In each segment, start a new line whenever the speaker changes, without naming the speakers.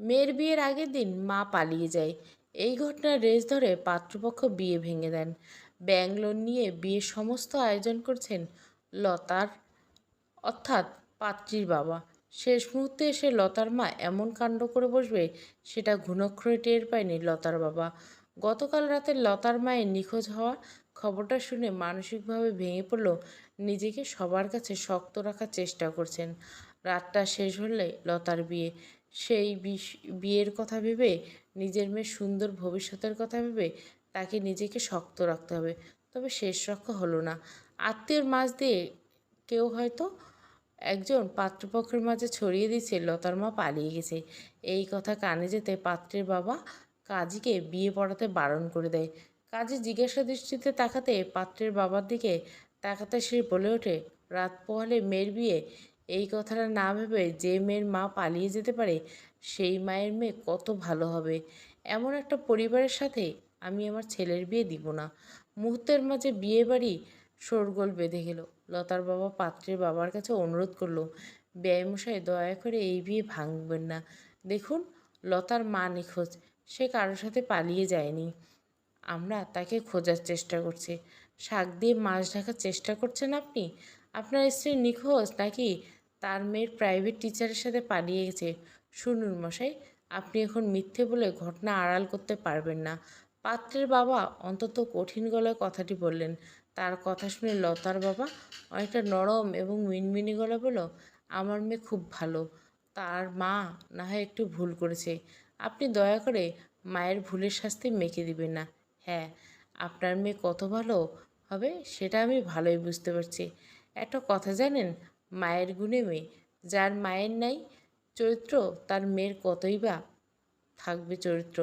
মেয়ের বিয়ের আগের দিন মা পালিয়ে যায়। এই ঘটনার রেশ ধরে পাত্রপক্ষ বিয়ে ভেঙে দেন। ব্যাঙ্গলোর নিয়ে বিয়ের সমস্ত আয়োজন করছেন লতার, অর্থাৎ পাত্রীর বাবা। শেষ মুহূর্তে এসে লতার মা এমন কাণ্ড করে বসবে সেটা ঘুণক্ষরে টের পায়নি লতার বাবা। গতকাল রাতে লতার মায়ের নিখোঁজ হওয়ার খবরটা শুনে মানসিকভাবে ভেঙে পড়ল, নিজেকে সবার কাছে শক্ত রাখার চেষ্টা করছেন। রাতটা শেষ হলে লতার বিয়ে। সেই বিয়ের কথা ভেবে, নিজের মেয়ের সুন্দর ভবিষ্যতের কথা ভেবে, তাকে নিজেকে শক্ত রাখতে হবে। তবে শেষ রক্ষা হলো না। আত্মীয়র মাঝ দিয়ে কেউ হয়তো একজন পাত্রপক্ষের মাঝে ছড়িয়ে দিচ্ছে লতার মা পালিয়ে গেছে। এই কথা কানে যেতে পাত্রের বাবা কাজীকে বিয়ে পড়াতে বারণ করে দেয়। কাজী জিজ্ঞাসা দৃষ্টিতে তাকাতে পাত্রের বাবার দিকে তাকাতে সে বলে ওঠে, রাত পোহালে মেয়ের বিয়ে এই কথাটা না ভেবে যে মেয়ের মা পালিয়ে যেতে পারে, সেই মায়ের মেয়ে কত ভালো হবে। এমন একটা পরিবারের সাথে আমি আমার ছেলের বিয়ে দিব না। মুহূর্তের মাঝে বিয়ে বাড়ি শোরগোল বেঁধে গেল। লতার বাবা পাত্রের বাবার কাছে অনুরোধ করল, ব্যয়মশাই, দয়া করে এই বিয়ে ভাঙবেন না। দেখুন, লতার মা নিখোঁজ, সে কারোর সাথে পালিয়ে যায়নি। আমরা তাকে খোঁজার চেষ্টা করছি। শাক দিয়ে মাছ ঢাকার চেষ্টা করছেন আপনি? আপনার স্ত্রী নিখোঁজ নাকি তার মেয়ের প্রাইভেট টিচারের সাথে পালিয়ে গেছে শুনুন মশাই, আপনি এখন মিথ্যে বলে ঘটনা আড়াল করতে পারবেন না। পাত্রের বাবা অন্তত কঠিন গলায় কথাটি বললেন। তার কথা শুনে লতার বাবা অনেকটা নরম এবং মিনমিনি গলা বলল, আমার মেয়ে খুব ভালো। তার মা না হয় একটু ভুল করেছে। আপনি দয়া করে মায়ের ভুলের শাস্তি মেকে দিবেন না। হ্যাঁ আপনার মেয়ে কত ভালো হবে সেটা আমি ভালোই বুঝতে পারছি। একটা কথা জানেন মায়ের গুণে মেয়ে। যার মায়ের নাই চরিত্র, তার মেয়ের কতই বা থাকবে চরিত্র।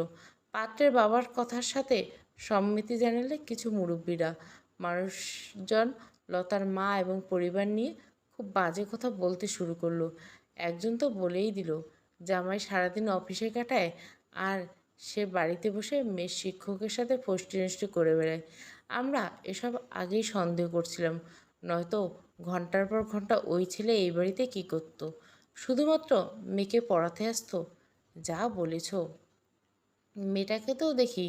পাত্রের বাবার কথার সাথে সম্মতি জানালে কিছু মুরব্বীরা। মানুষজন লতার মা এবং পরিবার নিয়ে খুব বাজে কথা বলতে শুরু করল। একজন তো বলেই দিল, জামাই সারাদিন অফিসে কাটায় আর সে বাড়িতে বসে মেয়ের শিক্ষকের সাথে ফষ্টি করে বেড়ায়। আমরা এসব আগেই সন্দেহ করছিলাম, নয়তো ঘণ্টার পর ঘণ্টা ওই ছেলে এই বাড়িতে কী করতো? শুধুমাত্র মেয়েকে পড়াতে আসতো? যা বলেছ। মেয়েটাকে তো দেখি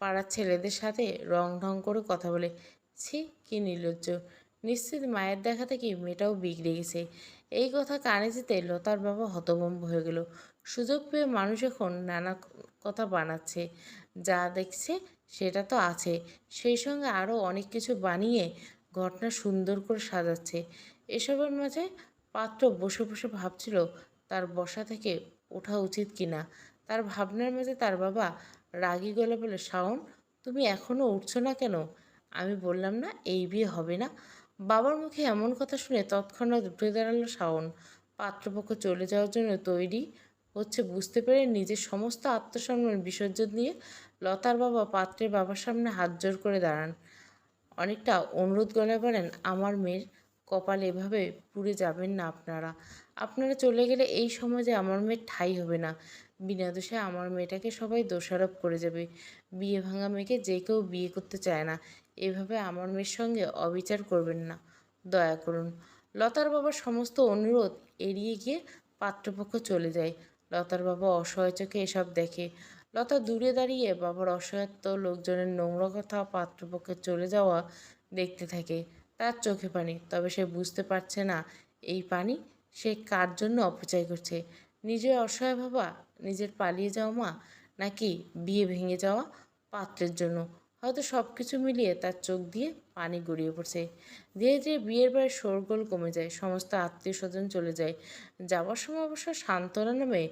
পাড়ার ছেলেদের সাথে রং ঢং করে কথা বলে। ছি, কি নির্লজ্জ। নিশ্চিত মায়ের দেখা থেকে মেয়েটাও বিগড়ে গেছে। এই কথা কানে যেতে লতার বাবা হতভম্ব হয়ে গেল। সুযোগ পেয়ে মানুষ এখন নানা কথা বানাচ্ছে। যা দেখছে সেটা তো আছে। সেই সঙ্গে আরও অনেক কিছু বানিয়ে ঘটনা সুন্দর করে সাজাচ্ছে। এসবের মাঝে পাত্র বসে বসে ভাবছিল, তার বসা থেকে ওঠা উচিত কিনা? তার ভাবনার মাঝে তার বাবা রাগী গলে বলে, শাওন, তুমি এখনও উঠছো না কেন? আমি বললাম না, এই বিয়ে হবে না। বাবার মুখে এমন কথা শুনে তৎক্ষণাৎ উঠে দাঁড়াল শাওন। পাত্রপক্ষ চলে যাওয়ার জন্য তৈরি হচ্ছে বুঝতে পেরে নিজের সমস্ত আত্মসম্মান বিসর্জন দিয়ে লতার বাবা পাত্রের বাবার সামনে হাত জোর করে দাঁড়ান। অনেকটা অনুরোধ গলায় বলেন, আমার মেয়ের কপাল এভাবে পুড়ে যাবেন না আপনারা। আপনারা চলে গেলে এই সমাজে আমার মেয়ের ঠাঁই হবে না। বিনা দোষে আমার মেয়েটাকে সবাই দোষারোপ করে যাবে। বিয়ে ভাঙা মেয়েকে যে কেউ বিয়ে করতে চায় না। এভাবে আমার মেয়ের সঙ্গে অবিচার করবেন না। দয়া করুন। লতার বাবার সমস্ত অনুরোধ এড়িয়ে গিয়ে পাত্রপক্ষ চলে যায়। লতার বাবা অসহায় চোখে এসব দেখে। লতা দূরে দাঁড়িয়ে বাবার অসহায়ত্ব, লোকজনের নোংরা কথা পাত্রপক্ষে চলে যাওয়া দেখতে থাকে। তার চোখে পানি, তবে সে বুঝতে পারছে না এই পানি সে কার জন্য অপচয় করছে। নিজের অসহায় ভাবা নিজের পালিয়ে যাওয়া মা, নাকি বিয়ে ভেঙে যাওয়া পাত্রের জন্য? হয়তো সব কিছু মিলিয়ে তার চোখ দিয়ে পানি গড়িয়ে পড়ছে। ধীরে ধীরে বিয়ের বাড়ির শোরগোল কমে যায়, সমস্ত আত্মীয় স্বজন চলে যায়। যাওয়ার সময় অবশ্য সান্ত্বনা নামে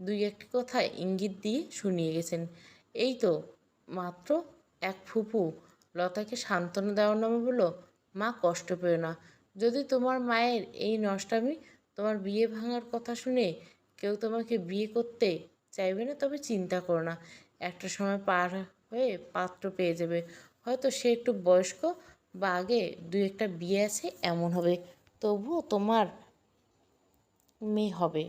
দুই একটি কথা ইঙ্গিত দিয়ে শুনিয়ে গেছেন। এই তো, মাত্র এক ফুপু, লতাকে সান্ত্বনা দেওয়ার নামে বলল, মা, কষ্ট পেও না। যদি তোমার মায়ের এই নষ্টামি তোমার বিয়ে ভাঙার কথা শুনে কেউ তোমাকে বিয়ে করতে চাইবে না, তবে চিন্তা করো না। একটা সময় পার হয়ে পাত্র পেয়ে যাবে। হয়তো সে একটু বয়স্ক বা আগে দুই একটা বিয়ে আছে, এমন হবে। তবুও তোমার মেয়ে হবে।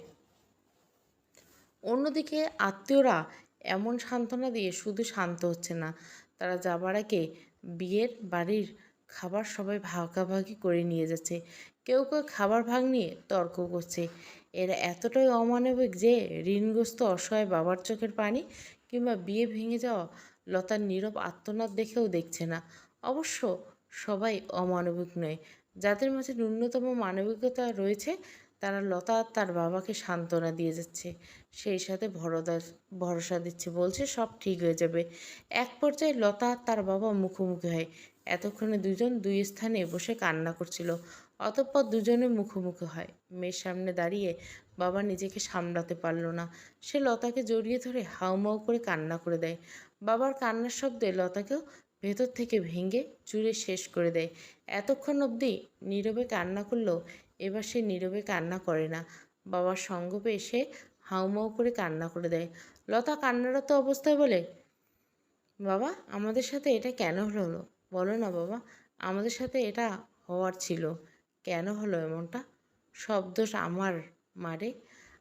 অন্যদিকে আত্মীয়রা এমন সান্ত্বনা দিয়ে শুধু শান্ত হচ্ছে না। তারা যাবার আগে বিয়ের বাড়ির খাবার সবাই ভাগাভাগি করে নিয়ে যাচ্ছে। কেউ কেউ খাবার ভাগ নিয়ে তর্ক করছে। এরা এতটাই অমানবিক যে ঋণগ্রস্ত অসহায় বাবার চোখের পানি কিংবা বিয়ে ভেঙে যাওয়া লতার নীরব আত্মনাদ দেখেও দেখছে না। অবশ্য সবাই অমানবিক নয়। যাদের মাঝে ন্যূনতম মানবিকতা রয়েছে তারা লতা তার বাবাকে সান্ত্বনা দিয়ে যাচ্ছে। সেই সাথে ভরদা, ভরসা দিচ্ছে, বলছে সব ঠিক হয়ে যাবে। এক পর্যায়ে লতা তার বাবা মুখোমুখি হয়। এতক্ষণে দুজন দুই স্থানে বসে কান্না করছিল, অতঃপর দুজনে মুখোমুখি হয়। মেয়ের সামনে দাঁড়িয়ে বাবা নিজেকে সামলাতে পারল না। সে লতাকে জড়িয়ে ধরে হাউমাউ করে কান্না করে দেয়। বাবার কান্নার শব্দে লতাকেও ভেতর থেকে ভেঙে চুরে শেষ করে দেয়। এতক্ষণ অবধি নীরবে কান্না করলেও এবার সে নীরবে কান্না করে না। বাবার সঙ্গ পেয়ে সে হাউমাউ করে কান্না করে দেয়। লতা কান্নারত অবস্থায় বলে, বাবা, আমাদের সাথে এটা কেন হলো? বলো না বাবা, আমাদের সাথে এটা হওয়ার ছিল। কেন হলো এমনটা? সব দোষ আমার মারে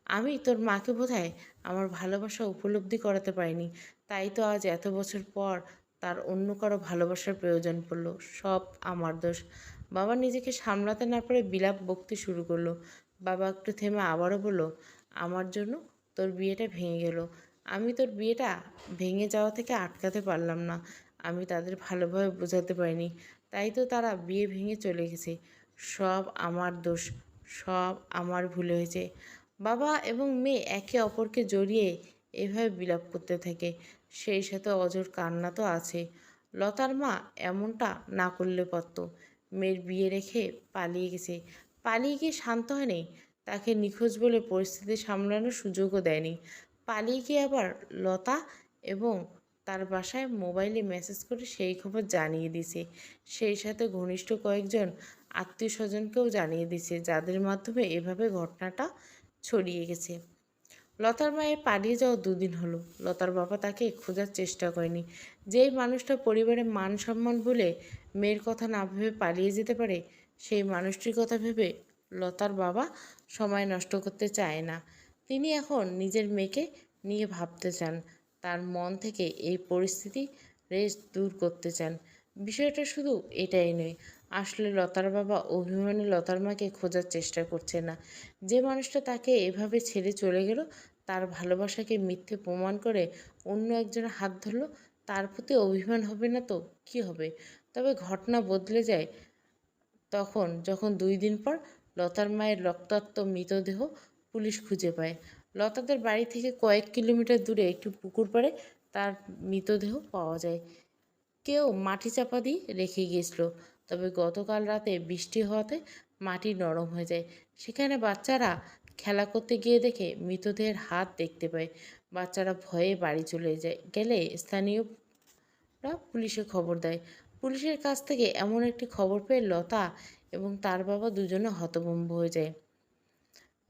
আমি তোর মাকে বোধহয় আমার ভালোবাসা উপলব্ধি করাতে পারিনি। তাই তো আজ এত বছর পর তার অন্য কারও ভালোবাসার প্রয়োজন পড়ল। সব আমার দোষ। বাবা নিজেকে সামলাতে না পারে বিলাপ বকতে শুরু করল। বাবা একটু থেমে আবারও বলল, আমার জন্য তোর বিয়েটা ভেঙে গেল। আমি তোর বিয়েটা ভেঙে যাওয়া থেকে আটকাতে পারলাম না। আমি তাদের ভালোভাবে বোঝাতে পারিনি। তাই তো তারা বিয়ে ভেঙে চলে গেছে। সব আমার দোষ। সব আমার ভুল হয়েছে। বাবা এবং মেয়ে একে অপরকে জড়িয়ে এভাবে বিলাপ করতে থাকে। সেই সাথে অজর কান্না তো আছে লতার মা এমনটা না করলে পারত। মেয়ের বিয়ে রেখে পালিয়ে গেছে। পালিয়ে গিয়ে শান্ত হয়নি? তাকে নিখোঁজ বলে পরিস্থিতি সামলানোর সুযোগও দেয়নি। পালিয়ে গিয়ে আবার লতা এবং তার বাসায় মোবাইলে মেসেজ করে সেই খবর জানিয়ে দিছে সেই সাথে ঘনিষ্ঠ কয়েকজন আত্মীয় স্বজনকেও জানিয়ে দিছে যাদের মাধ্যমে এভাবে ঘটনাটা ছড়িয়ে গেছে। লতার মায়ের পালিয়ে যাওয়া দুদিন হলো। লতার বাবা তাকে খোঁজার চেষ্টা করেনি। যেই মানুষটা পরিবারের মান সম্মান বলে মেয়ের কথা না ভেবে পালিয়ে যেতে পারে, সেই মানুষটির কথা ভেবে লতার বাবা সময় নষ্ট করতে চায় না। তিনি এখন নিজের মেয়েকে নিয়ে ভাবতে চান। তার মন থেকে এই পরিস্থিতি রেস দূর করতে চান। বিষয়টা শুধু এটাই নয় আসলে লতার বাবা অভিমানী লতার মাকে খোঁজার চেষ্টা করছে না। যে মানুষটা তাকে এভাবে ছেড়ে চলে গেল, তার ভালোবাসাকে মিথ্যে প্রমাণ করে অন্য একজনের হাত ধরলো, তার প্রতি অভিমান হবে না তো? কি হবে? তবে ঘটনা বদলে যায় তখন, যখন দুই দিন পর লতার মায়ের রক্তাক্ত মৃতদেহ পুলিশ খুঁজে পায়। লতাদের বাড়ি থেকে কয়েক কিলোমিটার দূরে একটি পুকুর পাড়ে তার মৃতদেহ পাওয়া যায়। কেউ মাটি চাপা দিয়ে রেখে গিয়েছিল। তবে গতকাল রাতে বৃষ্টি হওয়াতে মাটি নরম হয়ে যায়। সেখানে বাচ্চারা খেলা করতে গিয়ে দেখে মৃতদেহের হাত দেখতে পায়। বাচ্চারা ভয়ে বাড়ি চলে যায়। গেলে স্থানীয়রা পুলিশে খবর দেয়। পুলিশের কাছ থেকে এমন একটি খবর পেয়ে লতা এবং তার বাবা দুজনে হতভম্ব হয়ে যায়।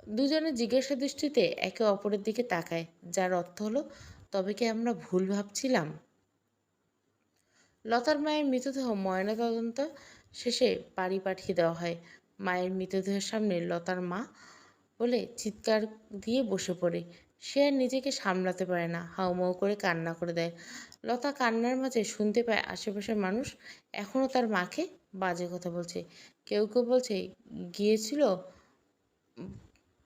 দুজনে জিজ্ঞাসা দৃষ্টিতে একে অপরের দিকে তাকায়। যার অর্থ হলো, তবে কি আমরা ভুল ভাবছিলাম? লতার মায়ের মৃতদেহ ময়নাতদন্ত শেষে বাড়ি পাঠিয়ে দেওয়া হয়। মায়ের মৃতদেহের সামনে লতার মা বলে চিৎকার দিয়ে বসে পড়ে। সে আর নিজেকে সামলাতে পারে না, হাউমাউ করে কান্না করে দেয়। লতা কান্নার মাঝে শুনতে পায় আশেপাশের মানুষ এখনও তার মাকে বাজে কথা বলছে। কেউ কেউ বলছে, গিয়েছিল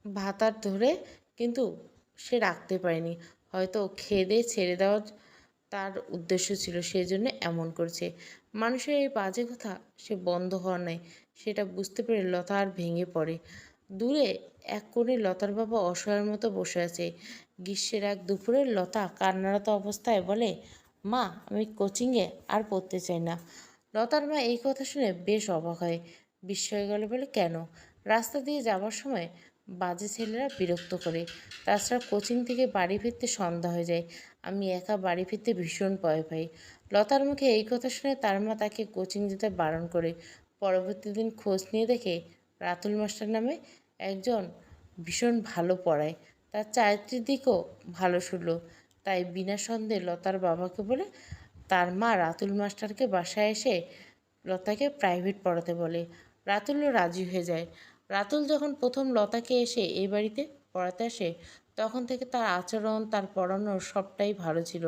ভাতার ধরে, কিন্তু সে রাখতে পারেনি। হয়তো খেয়ে ছেড়ে দেওয়ার তার উদ্দেশ্য ছিল সেই জন্য এমন করছে। মানুষের এই বাজে কথা সে বন্ধ হওয়া নাই সেটা বুঝতে পেরে লতা আর ভেঙে পড়ে। দূরে এক কোণে লতার বাবা অসহায়ের মতো বসে আছে। গ্রীষ্মের এক দুপুরে লতা কান্নারত অবস্থায় বলে, মা, আমি কোচিংয়ে আর পড়তে চাই না। লতার মা এই কথা শুনে বেশ অবাক হয়। বিস্ময় গেলে বলে, কেন? রাস্তা দিয়ে যাওয়ার সময় বাজে ছেলেরা বিরক্ত করে। তাছাড়া কোচিং থেকে বাড়ি ফিরতে সন্ধ্যা হয়ে যায়। আমি একা বাড়ি ফিরতে ভীষণ ভয় পাই। লতার মুখে এই কথা শুনে তার মা তাকে কোচিং যেতে বারণ করে। পরবর্তী দিন খোঁজ নিয়ে দেখে রাতুল মাস্টার নামে একজন ভীষণ ভালো পড়ায়। তার চারিত্রিক দিকও ভালো শুনল। তাই বিনা সন্দেহে লতার বাবাকে বলে তার মা রাতুল মাস্টারকে বাসায় এসে লতাকে প্রাইভেট পড়াতে বলে। রাতুলও রাজি হয়ে যায়। রাতুল যখন প্রথম লতাকে এসে এই বাড়িতে পড়াতে আসে, তখন থেকে তার আচরণ, তার পড়ানো সবটাই ভালো ছিল।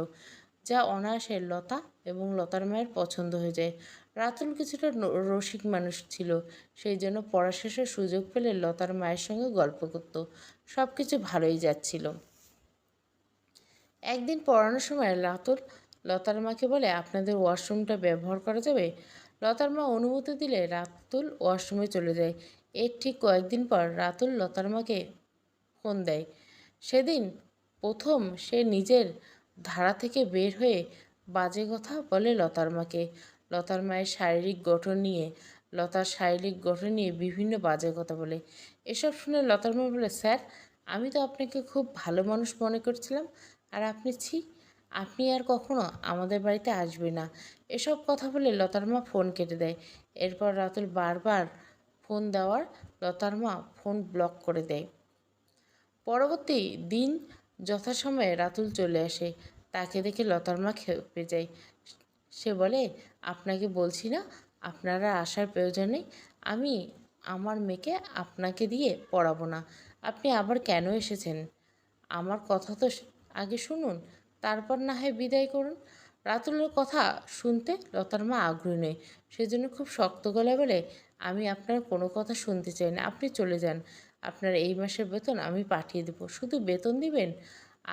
যা অনায়াসে লতা এবং লতার মায়ের পছন্দ হয়ে যায়। রাতুল কিছুটা রসিক মানুষ ছিল। সেই জন্য পড়া শেষে সুযোগ পেলে লতার মায়ের সঙ্গে গল্প করত। সব কিছু ভালোই যাচ্ছিল। একদিন পড়ানোর সময় রাতুল লতার মাকে বলে, আপনাদের ওয়াশরুমটা ব্যবহার করা যাবে? লতার মা অনুমতি দিলে রাতুল ওয়াশরুমে চলে যায়। এর ঠিক কয়েকদিন পর রাতুল লতার মাকে ফোন দেয়। সেদিন প্রথম সে নিজের ধারা থেকে বের হয়ে বাজে কথা বলে লতার মাকে। লতার মায়ের শারীরিক গঠন নিয়ে, লতার শারীরিক গঠন নিয়ে বিভিন্ন বাজে কথা বলে। এসব শুনে লতার মা বলে, স্যার, আমি তো আপনাকে খুব ভালো মানুষ মনে করছিলাম। আর আপনি ছি, আপনি আর কখনো আমাদের বাড়িতে আসবে না। এসব কথা বলে লতার মা ফোন কেটে দেয়। এরপর রাতুল বারবার ফোন দেওয়ার লতার মা ফোন ব্লক করে দেয়। পরবর্তী দিন যথাসময়ে রাতুল চলে আসে। তাকে দেখে লতার মা খেপে যায়। সে বলে, আপনাকে বলছি না, আপনারা আসার প্রয়োজন নেই। আমি আমার মেয়েকে আপনাকে দিয়ে পড়াবো না। আপনি আবার কেন এসেছেন? আমার কথা তো আগে শুনুন, তারপর না হয় বিদায় করুন। রাতুলের কথা শুনতে লতার মা আগ্রহী নয়। সেজন্য খুব শক্ত গলায় বলে আমি আপনার কোনো কথা শুনতে চাই না। আপনি চলে যান। আপনার এই মাসের বেতন আমি পাঠিয়ে দেবো। শুধু বেতন দিবেন?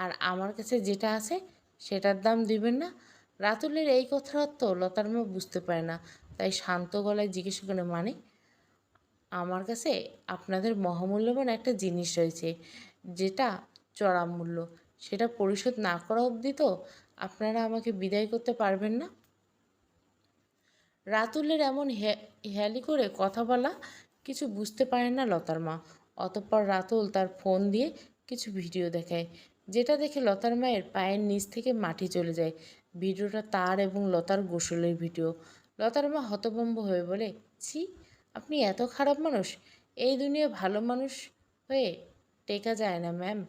আর আমার কাছে যেটা আছে, সেটার দাম দিবেন না? রাতুলের এই কথার অর্থ লতার মা বুঝতে পারে না। তাই শান্ত গলায় জিজ্ঞেস করে মানে? আমার কাছে আপনাদের মহামূল্যবান একটা জিনিস রয়েছে, যেটা চড়া মূল্য। সেটা পরিশোধ না করা অবধি তো আপনারা আমাকে বিদায় করতে পারবেন না? রাতুলের এমন হ্যালি করে কথা বলা কিছু বুঝতে পারে না লতার মা। অতঃপর রাতুল তার ফোন দিয়ে কিছু ভিডিও দেখায়, যেটা দেখে লতার মায়ের পায়ের নিচ থেকে মাটি চলে যায়। ভিডিওটা তার এবং লতার গোসলের ভিডিও। লতার মা হতভম্ব হয়ে বলে, ছি, আপনি এত খারাপ মানুষ। এই দুনিয়া ভালো মানুষ হয়ে টেকা যায় না, ম্যাম।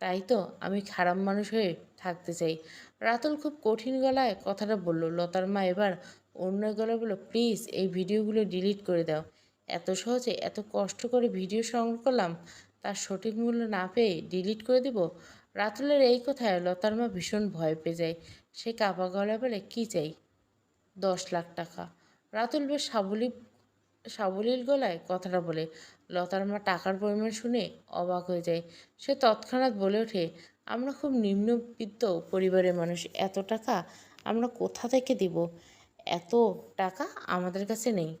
তাই তো আমি খারাপ মানুষ হয়ে থাকতে চাই। রাতুল খুব কঠিন গলায় কথাটা বলল। লতার মা এবার অন্য গলায় বলল, প্লিজ, এই ভিডিওগুলো ডিলিট করে দাও। এত সহজে এত কষ্ট করে ভিডিও সংগ্রহ করলাম, তার সঠিক মূল্য না পেয়ে ডিলিট করে দিব? রাতুলের এই কথায় লতার মা ভীষণ ভয় পেয়ে যায়। সে কাপা গলায় বলে, কী চাই? দশ লাখ টাকা। রাতুল বেশ সাবলীল সাবলীল গলায় কথাটা বলে। লতার মা টাকার পরিমাণ শুনে অবাক হয়ে যায়। সে তৎক্ষণাৎ বলে ওঠে, আমরা খুব নিম্নবিত্ত পরিবারের মানুষ, এত টাকা আমরা কোথা থেকে দিব? এত টাকা আমাদের কাছে নেই।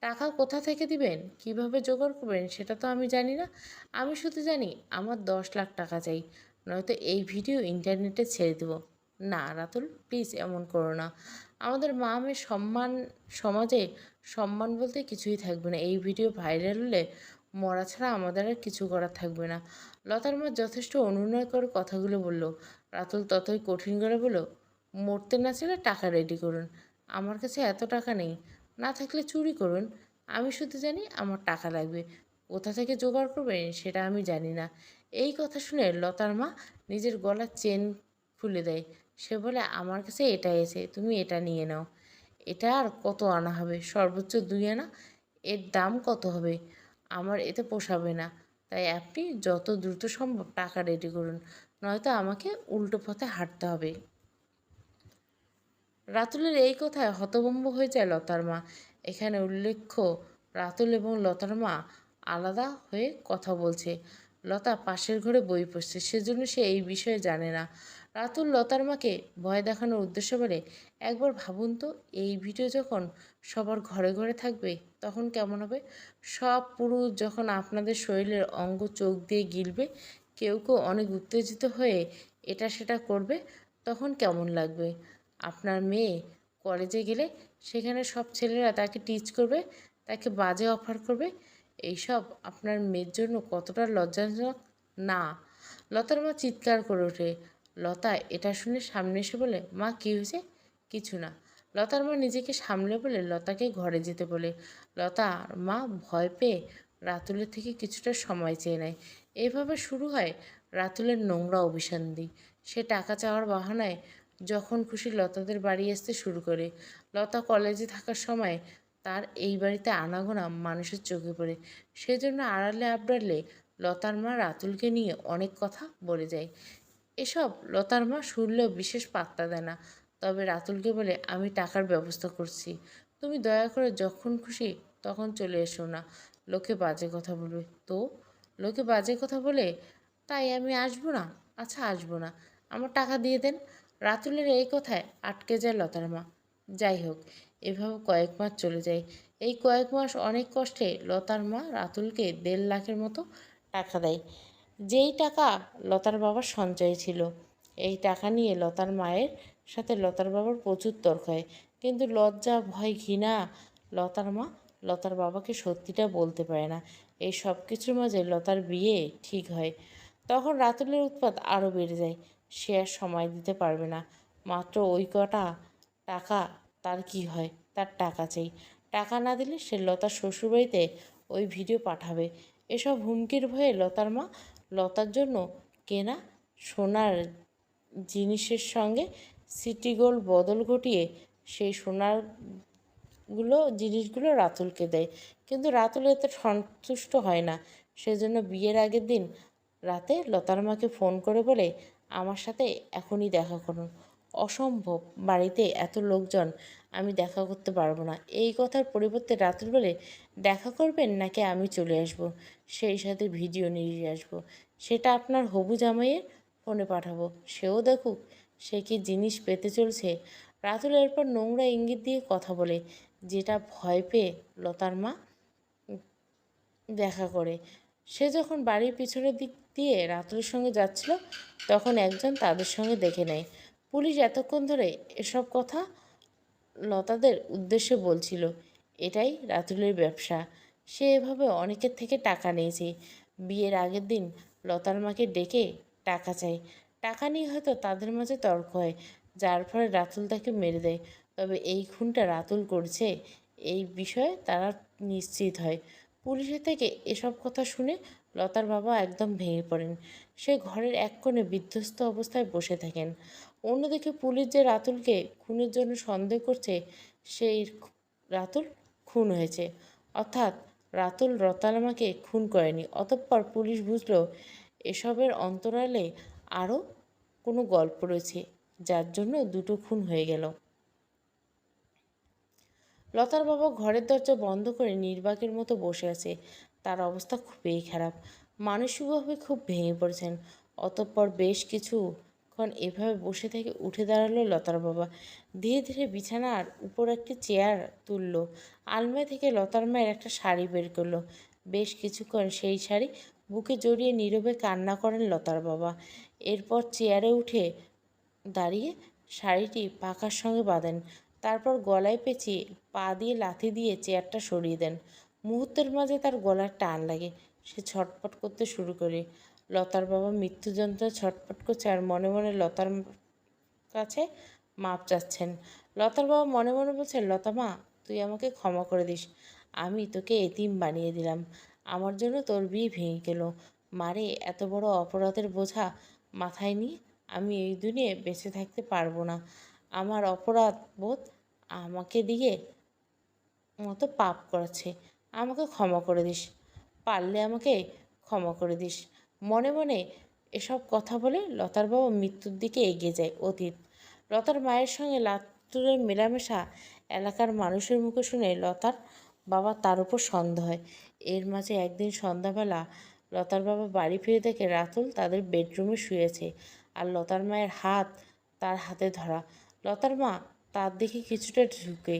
টাকা কোথা থেকে দিবেন? কীভাবে জোগাড় করবেন? সেটা তো আমি জানি না। আমি শুধু জানি, আমার দশ লাখ টাকা চাই। নয়তো এই ভিডিও ইন্টারনেটে ছেড়ে দেব। না, রাতুল, প্লিজ এমন করো না। আমাদের মা মেয়ের সম্মান, সমাজে সম্মান বলতে কিছুই থাকবে না। এই ভিডিও ভাইরাল হলে মরা ছাড়া আমাদের আর কিছু করার থাকবে না। লতার মা যথেষ্ট অনুনয় করে কথাগুলো বলল। রাতুল ততই কঠিন করে বলল, মরতে না চাইলে টাকা রেডি করুন। আমার কাছে এত টাকা নেই। না থাকলে চুরি করুন। আমি শুধু জানি আমার টাকা লাগবে। কোথা থেকে জোগাড় করবেন সেটা আমি জানি না। এই কথা শুনে লতার মা নিজের গলার চেন খুলে দেয়। সে বলে, আমার কাছে এটা এসে তুমি এটা নিয়ে নাও। এটা আর কত আনা হবে? সর্বোচ্চ দুই আনা? এর দাম কত হবে? আমার এতে পোষাবে না। তাই আপনি যত দ্রুত সম্ভব টাকা রেডি করুন। নয়তো আমাকে উল্টো পথে হাঁটতে হবে। রাতুলের এই কথায় হতভম্ব হয়ে যায় লতার মা। এখানে উল্লেখ্য, রাতুল এবং লতার মা আলাদা হয়ে কথা বলছে। লতা পাশের ঘরে বই পড়ছে, সেজন্য সে এই বিষয়ে জানে না। রাতুল লতার মাকে ভয় দেখানোর উদ্দেশ্য বলে, একবার ভাবুন তো, এই ভিডিও যখন সবার ঘরে ঘরে থাকবে, তখন কেমন হবে? সব পুরুষ যখন আপনাদের শরীরের অঙ্গ চোখ দিয়ে গিলবে, কেউ কেউ অনেক উত্তেজিত হয়ে এটা সেটা করবে, তখন কেমন লাগবে? আপনার মেয়ে কলেজে গেলে সেখানে সব ছেলেরা তাকে টিচ করবে, তাকে বাজে অফার করবে। এইসব আপনার মেয়ের জন্য কতটা লজ্জাজনক? না। লতার মা চিৎকার করে ওঠে। লতা, এটা শুনে সামনে এসে বলে, মা, কী হয়েছে? কিছু না। লতার মা নিজেকে সামলে বলে, লতাকে ঘরে যেতে বলে। লতার মা, ভয় পেয়ে রাতুলের থেকে কিছুটা সময় চেয়ে নেয়। এভাবে শুরু হয় রাতুলের নোংরা অভিসন্ধি। সে টাকা চাওয়ার বাহানায় যখন খুশি লতাদের বাড়ি আসতে শুরু করে। লতা কলেজে থাকার সময় তার এই বাড়িতে আনাগোনা মানুষের চোখে পড়ে। সেজন্য আড়ালে আবড়ালে লতার মা রাতুলকে নিয়ে অনেক কথা বলে যায়। এসব লতার মা শুনলেও বিশেষ পাত্তা দেয় না। তবে রাতুলকে বলে, আমি টাকার ব্যবস্থা করছি। তুমি দয়া করে যখন খুশি তখন চলে এসো না। লোকে বাজে কথা বলবে। তো? লোকে বাজে কথা বলে, তাই আমি আসব না? আচ্ছা আসব না। আমার টাকা দিয়ে দেন। রাতুলের এই কথায় আটকে যায় লতার মা। যাই হোক, এভাবে কয়েক মাস চলে যায়। এই কয়েক মাস অনেক কষ্টে লতার মা রাতুলকে দেড় লাখের মতো টাকা দেয়। যেই টাকা লতার বাবার সঞ্চয় ছিল, এই টাকা নিয়ে লতার মায়ের সাথে লতার বাবার প্রচুর তর্ক হয়। কিন্তু লজ্জা, ভয়, ঘৃণা লতার মা লতার বাবাকে সত্যিটা বলতে পারে না। এই সব কিছুর মাঝে লতার বিয়ে ঠিক হয়। তখন রাতুলের উৎপাত আরও বেড়ে যায়। সে আর সময় দিতে পারবে না। মাত্র ওই কটা টাকা তার কি হয়? তার টাকা চাই। টাকা না দিলে সে লতার শ্বশুরবাড়িতে ওই ভিডিও পাঠাবে। এসব হুমকির ভয়ে লতার মা লতার জন্য কেনা সোনার জিনিসের সঙ্গে সিটি গোল্ড বদল ঘটিয়ে সেই সোনারগুলো, জিনিসগুলো রাতুলকে দেয়। কিন্তু রাতুল এতে সন্তুষ্ট হয় না। সেজন্য বিয়ের আগের দিন রাতে লতার মাকে ফোন করে বলে আমার সাথে এখনই দেখা করুন। অসম্ভব, বাড়িতে এত লোকজন, আমি দেখা করতে পারব না। এই কথার পরিবর্তে রাতুল বলে, দেখা করবেন নাকি আমি চলে আসব? সেই সাথে ভিডিও নিয়ে আসব। সেটা আপনার হবু জামাইয়ের ফোনে পাঠাবো। সেও দেখুক, সে কি জিনিস পেতে চলছে? রাতুল এরপর নোংরা ইঙ্গিত দিয়ে কথা বলে, যেটা ভয় পেয়ে লতার মা দেখা করে। সে যখন বাড়ির পিছনের দিক দিয়ে রাতুলের সঙ্গে যাচ্ছিল, তখন একজন তাদের সঙ্গে দেখে নেয়। পুলিশ এতক্ষণ ধরে এসব কথা লতাদের উদ্দেশ্যে বলছিল, এটাই রাতুলের ব্যবসা। সে এভাবে অনেকের থেকে টাকা নিয়েছে। বিয়ের আগের দিন লতার মাকে ডেকে টাকা চাই। টাকা নিয়ে হয়তো তাদের মাঝে তর্ক হয়, যার ফলে রাতুল তাকে মেরে দেয়। তবে এই খুনটা রাতুল করছে, এই বিষয়ে তারা নিশ্চিত হয়। পুলিশের থেকে এসব কথা শুনে লতার বাবা একদম ভেঙে পড়েন। সে ঘরের এক কোণে বিধ্বস্ত অবস্থায় বসে থাকেন। অন্যদিকে পুলিশ যে রাতুলকে খুনের জন্য সন্দেহ করছে, সেই রাতুল খুন হয়েছে। অর্থাৎ রাতুল রতালামাকে খুন করেনি। অতঃপর পুলিশ বুঝলো, এসবের অন্তরালে আরও কোনো গল্প রয়েছে, যার জন্য দুটো খুন হয়ে গেল। লতার বাবা ঘরের দরজা বন্ধ করে নির্বাকের মতো বসে আছে। তার অবস্থা খুবই খারাপ। মানসিকভাবে খুব ভেঙে পড়েছেন। অতঃপর বেশ কিছুক্ষণ এভাবে বসে থেকে উঠে দাঁড়াল লতার বাবা। ধীরে ধীরে বিছানার উপর একটি চেয়ার তুলল। আলমারি থেকে লতার মায়ের একটা শাড়ি বের করল। বেশ কিছুক্ষণ সেই শাড়ি বুকে জড়িয়ে নীরবে কান্না করেন লতার বাবা। এরপর চেয়ারে উঠে দাঁড়িয়ে শাড়িটি পাখার সঙ্গে বাঁধেন। তারপর গলায় পেঁচিয়ে পা দিয়ে লাথি দিয়ে চেয়ারটা সরিয়ে দেন। মুহূর্তের মাঝে তার গলার টান লাগে। সে ছটপট করতে শুরু করে। লতার বাবা মৃত্যুযন্ত্রে ছটপট করছে আর মনে মনে লতার কাছে মাপ চাচ্ছেন। লতার বাবা মনে মনে বলছেন লতা মা, তুই আমাকে ক্ষমা করে দিস। আমি তোকে এতিম বানিয়ে দিলাম। আমার জন্য তোর বিয়ে ভেঙে গেল। মারে, এত বড় অপরাধের বোঝা মাথায় নিয়ে আমি এই দুনিয়ে বেঁচে থাকতে পারব না। আমার অপরাধ বোধ আমাকে দিয়ে মতো পাপ করাচ্ছে। আমাকে ক্ষমা করে দিস। পারলে আমাকে ক্ষমা করে দিস। মনে মনে এসব কথা বলে লতার বাবা মৃত্যুর দিকে এগিয়ে যায় অতীত। লতার মায়ের সঙ্গে লাতুরের মেলামেশা এলাকার মানুষের মুখে শুনে লতার বাবা তার উপর সন্দেহ হয়। এর মাঝে একদিন সন্ধ্যাবেলা লতার বাবা বাড়ি ফিরে দেখে রাতুল তাদের বেডরুমে শুয়েছে আর লতার মায়ের হাত তার হাতে ধরা। লতার মা তার দিকে কিছুটা ঝুঁকে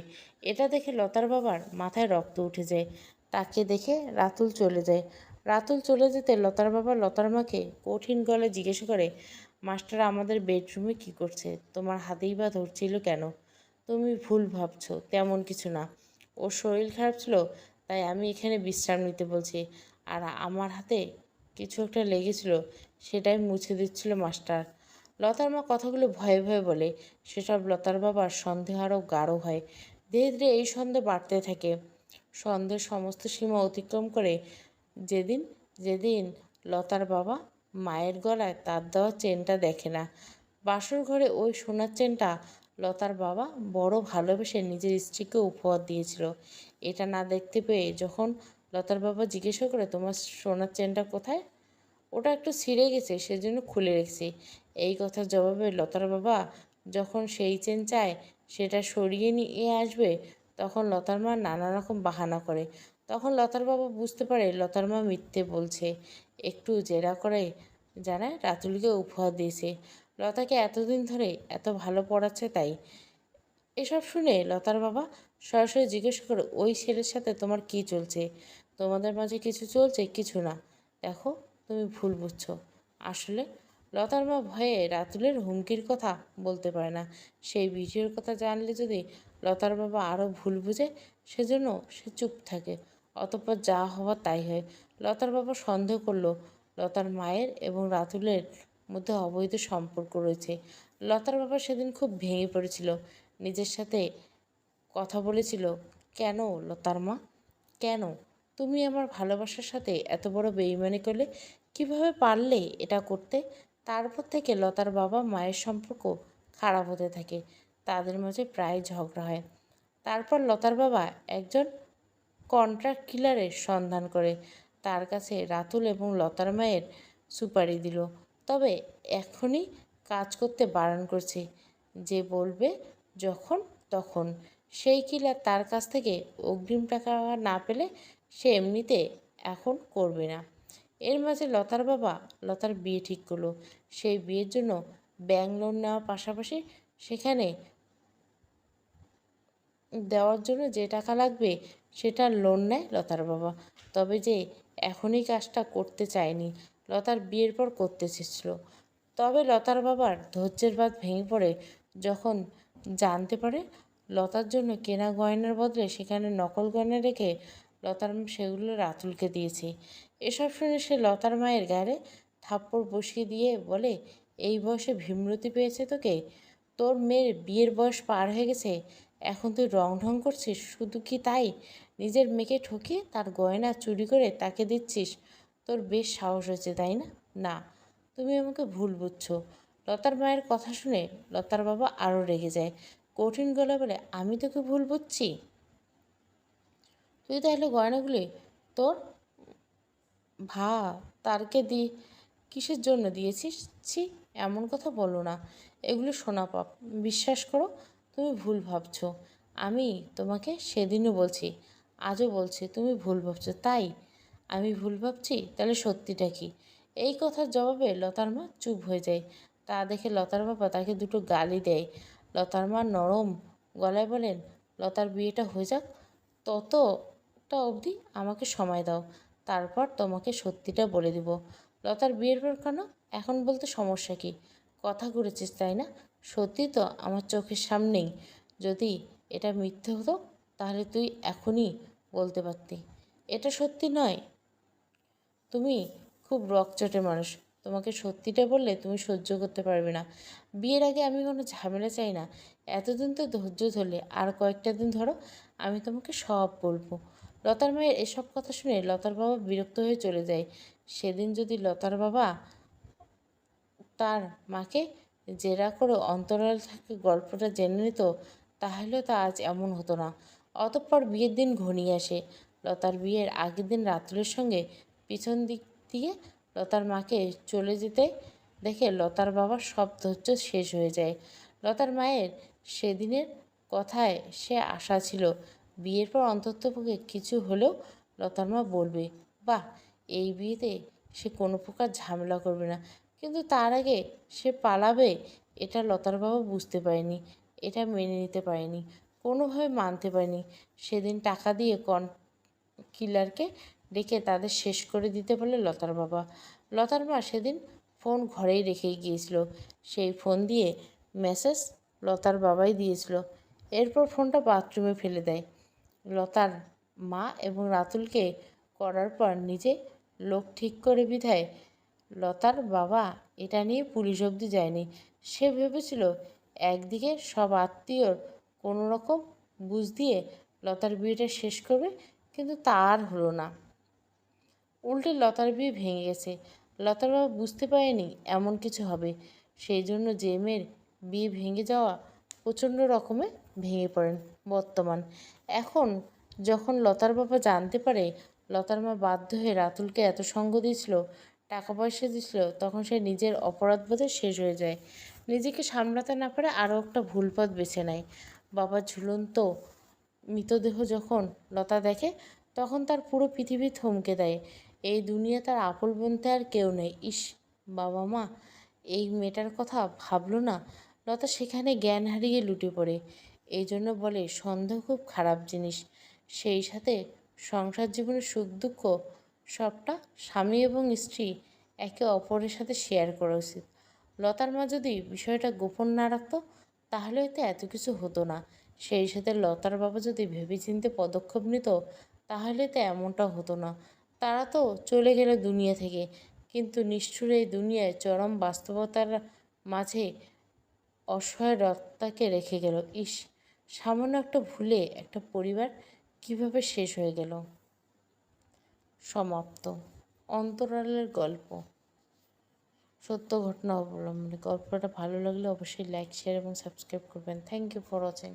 এটা দেখে লতার বাবার মাথায় রক্ত উঠে যায়। তাকে দেখে রাতুল চলে যায়। রাতুল চলে যেতে লতার বাবা লতার মাকে কঠিন গলায় জিজ্ঞেস করে, মাস্টার, আমাদের বেডরুমে কি করছে? তোমার হাতেই বা ধরছিল কেন? তুমি ভুল ভাবছ, তেমন কিছু না। ওর শরীর খারাপ ছিল, তাই আমি এখানে বিশ্রাম নিতে বলছি। আর আমার হাতে কিছু একটা লেগেছিল, সেটাই মুছে দিচ্ছিল মাস্টার। লতার মা কথাগুলো ভয়ে ভয়ে বলে। সেসব লতার বাবার সন্দেহ আরও গাঢ় হয়। ধীরে ধীরে এই সন্দেহ বাড়তে থাকে। সন্দেহের সমস্ত সীমা অতিক্রম করে যেদিন যেদিন লতার বাবা মায়ের গলায় তার দেওয়া চেনটা দেখে না। বাসর ঘরে ওই সোনার চেনটা লতার বাবা বড় ভালোবেসে নিজের স্ত্রীকে উপহার দিয়েছিল। এটা না দেখতে পেয়ে যখন লতার বাবা জিজ্ঞাসা করে, তোমার সোনার চেনটা কোথায়? ওটা একটু ছিঁড়ে গেছে, সেজন্য খুলে রেখেছি। এই কথার জবাবে লতার বাবা যখন সেই চেন চায় সেটা সরিয়ে নিয়ে আসবে, তখন লতার মা নানা রকম বাহানা করে। তখন লতার বাবা বুঝতে পারে লতার মা মিথ্যে বলছে, একটু জেরা করে জানায় রাতুলকে উপহার দিয়েছে। লতাকে এতদিন ধরে এত ভালো পড়াচ্ছে তাই। এসব শুনে লতার বাবা সরাসরি জিজ্ঞেস করে, ওই ছেলের সাথে তোমার কি চলছে? তোমাদের মাঝে কিছু চলছে? কিছু না। দেখো, তুমি ভুল বুঝছ। আসলে লতার মা ভয়ে রাতুলের হুমকির কথা বলতে পারে না। সেই ভিডিওর কথা জানলে যদি লতার বাবা আরও ভুল বুঝে, সেজন্য সে চুপ থাকে। অতঃপর যা হওয়ার তাই হয়। লতার বাবা সন্দেহ করল, লতার মায়ের এবং রাতুলের মধ্যে অবৈধ সম্পর্ক রয়েছে। লতার বাবা সেদিন খুব ভেঙে পড়েছিল। নিজের সাথে কথা বলেছিল, কেন লতার মা কেন? তুমি আমার ভালোবাসার সাথে এত বড় বেইমানি করলে? কীভাবে পারলে এটা করতে? তারপর থেকে লতার বাবা মায়ের সম্পর্ক খারাপ হতে থাকে। তাদের মাঝে প্রায় ঝগড়া হয়। তারপর লতার বাবা একজন কন্ট্রাক্ট কিলারের সন্ধান করে। তার কাছে রাতুল এবং লতার মায়ের সুপারি দিল। তবে এখনই কাজ করতে বারণ করছে। যে বলবে যখন তখন। সেই কিলার তার কাছ থেকে অগ্রিম টাকা না পেলে সে এমনিতে এখন করবে না। এর মাঝে লতার বাবা লতার বিয়ে ঠিক করল। সেই বিয়ের জন্য ব্যাংক লোন নেওয়ার পাশাপাশি সেখানে দেওয়ার জন্য যে টাকা লাগবে সেটা লোন নেয় লতার বাবা। তবে যে এখনই কাজটা করতে চায়নি, লতার বিয়ের পর করতে চেয়েছিল। তবে লতার বাবার ধৈর্যের বাদ ভেঙে পড়ে যখন জানতে পারে, লতার জন্য কেনা গয়নার বদলে সেখানে নকল গয়না রেখে লতার সেগুলো রাতুলকে দিয়েছে। এসব শুনে সে লতার মায়ের গায়ে থাপ্পড় বসিয়ে দিয়ে বলে, এই বয়সে ভীমরতি পেয়েছে তোকে? তোর মেয়ের বিয়ের বয়স পার হয়ে গেছে। এখন তুই রং ঢং করছিস, শুধু কি তাই? নিজের মেয়েকে ঠকিয়ে তার গয়না চুরি করে তাকে দিচ্ছিস? তোর বেশ সাহস হয়েছে, তাই না? না, তুমি আমাকে ভুল বুঝছ। লতার মায়ের কথা শুনে লতার বাবা আরও রেগে যায়। কঠিন গলা বলে, আমি তোকে ভুল বুঝছি? তুই তাহলে গয়নাগুলি তোর ভা, তারকে দি, কিসের জন্য দিয়েছিস? ছি, এমন কথা বলো না। এগুলো সোনা পাপ। বিশ্বাস করো, তুমি ভুল ভাবছ। আমি তোমাকে সেদিনও বলছি, আজও বলছি, তুমি ভুল ভাবছ। তাই আমি ভুল ভাবছি? তাহলে সত্যিটা কি? এই কথার জবাবে লতার মা চুপ হয়ে যায়। তা দেখে লতার বাবা তাকে দুটো গালি দেয়। লতার মা নরম গলায় বলেন, লতার বিয়েটা হয়ে যাক ততটা অবধি আমাকে সময় দাও। তারপর তোমাকে সত্যিটা বলে দিব। লতার বিয়ের পর কেন? এখন বলতে সমস্যা কি? কথা করেছিস তাই না? সত্যি তো আমার চোখের সামনেই। যদি এটা মিথ্যে হতো, তাহলে তুই এখনই বলতে পারতি। এটা সত্যি নয়। তুমি খুব রকচটে মানুষ। তোমাকে সত্যিটা বললে তুমি সহ্য করতে পারবে না। বিয়ের আগে আমি কোনো ঝামেলা চাই না। এতদিন তো ধৈর্য ধরলে। আর কয়েকটা দিন ধরো, আমি তোমাকে সব বলব। লতার মায়ের এসব কথা শুনে লতার বাবা বিরক্ত হয়ে চলে যায়। সেদিন যদি লতার বাবা তার মাকে জেরা করে অন্তরাল থেকে গল্পটা জেনে নিত, তাহলে তা আজ এমন হতো না। অতঃপর বিয়ের দিন ঘনিয়ে আসে। লতার বিয়ের আগের দিন রাতুলের সঙ্গে পিছন দিক দিয়ে লতার মাকে চলে যেতে দেখে লতার বাবার সব ধৈর্য শেষ হয়ে যায়। লতার মায়ের সেদিনের কথায় সে আশা ছিল বিয়ের পর অন্ততপক্ষে কিছু হলেও লতার মা বলবে, বাহ, এই বিয়েতে সে কোনো প্রকার ঝামেলা করবে না। কিন্তু তার আগে সে পালাবে, এটা লতার বাবা বুঝতে পারেনি, এটা মেনে নিতে পারেনি, কোনোভাবে মানতে পারেনি। সেদিন টাকা দিয়ে কন কিলারকে ডেকে তাদের শেষ করে দিতে বলে লতার বাবা। লতার মা সেদিন ফোন ঘরেই রেখে গিয়েছিল। সেই ফোন দিয়ে মেসেজ লতার বাবাই দিয়েছিল। এরপর ফোনটা বাথরুমে ফেলে দেয়। লতার মা এবং রাতুলকে করার পর নিজে লোক ঠিক করে বিধায় লতার বাবা এটা নিয়ে পুলিশ অবধি যায়নি। সে ভেবেছিল একদিকে সব আত্মীয়র কোনো রকম বুঝ দিয়ে লতার বিয়েটা শেষ করবে, কিন্তু তা আর হলো না। উল্টে লতার বিয়ে ভেঙে গেছে। লতার বাবা বুঝতে পারেনি এমন কিছু হবে। সেই জন্য জেমের বিয়ে ভেঙে যাওয়া প্রচণ্ড রকমে ভেঙে পড়েন। বর্তমান। এখন যখন লতার বাবা জানতে পারে, লতার মা বাধ্য হয়ে রাতুলকে এত সঙ্গ দিয়েছিল টাকা পয়সা দিয়েছিল, তখন সে নিজের অপরাধবোধে শেষ হয়ে যায়। নিজেকে সামলাতে না পারে আরও একটা ভুল পথ বেছে নেয়। বাবার ঝুলন্ত মৃতদেহ যখন লতা দেখে, তখন তার পুরো পৃথিবী থমকে দেয়। এই দুনিয়া তার আপন বলতে আর কেউ নেই। ইস, বাবা মা, এই মেয়েটার কথা ভাবলো না? লতা সেখানে জ্ঞান হারিয়ে লুটে পড়ে। এই জন্য বলে সন্দেহ খুব খারাপ জিনিস। সেই সাথে সংসার জীবনের সুখ দুঃখ সবটা স্বামী এবং স্ত্রী একে অপরের সাথে শেয়ার করা উচিত। লতার মা যদি বিষয়টা গোপন না রাখতো, তাহলে হয়তো এত কিছু হতো না। সেই সাথে লতার বাবা যদি ভেবেচিন্তে পদক্ষেপ নিত, তাহলে তো এমনটা হতো না। তারা তো চলে গেল দুনিয়া থেকে। কিন্তু নিষ্ঠুর এই দুনিয়ায় চরম বাস্তবতার মাঝে অসহায় রত্তাকে রেখে গেল। ইস সামান্য একটা ভুলে একটা পরিবার কীভাবে শেষ হয়ে গেল? সমাপ্ত। অন্তরালের গল্প। সত্য ঘটনা অবলম্বনে। গল্পটা ভালো লাগলে অবশ্যই লাইক শেয়ার এবং সাবস্ক্রাইব করবেন। Thank you for watching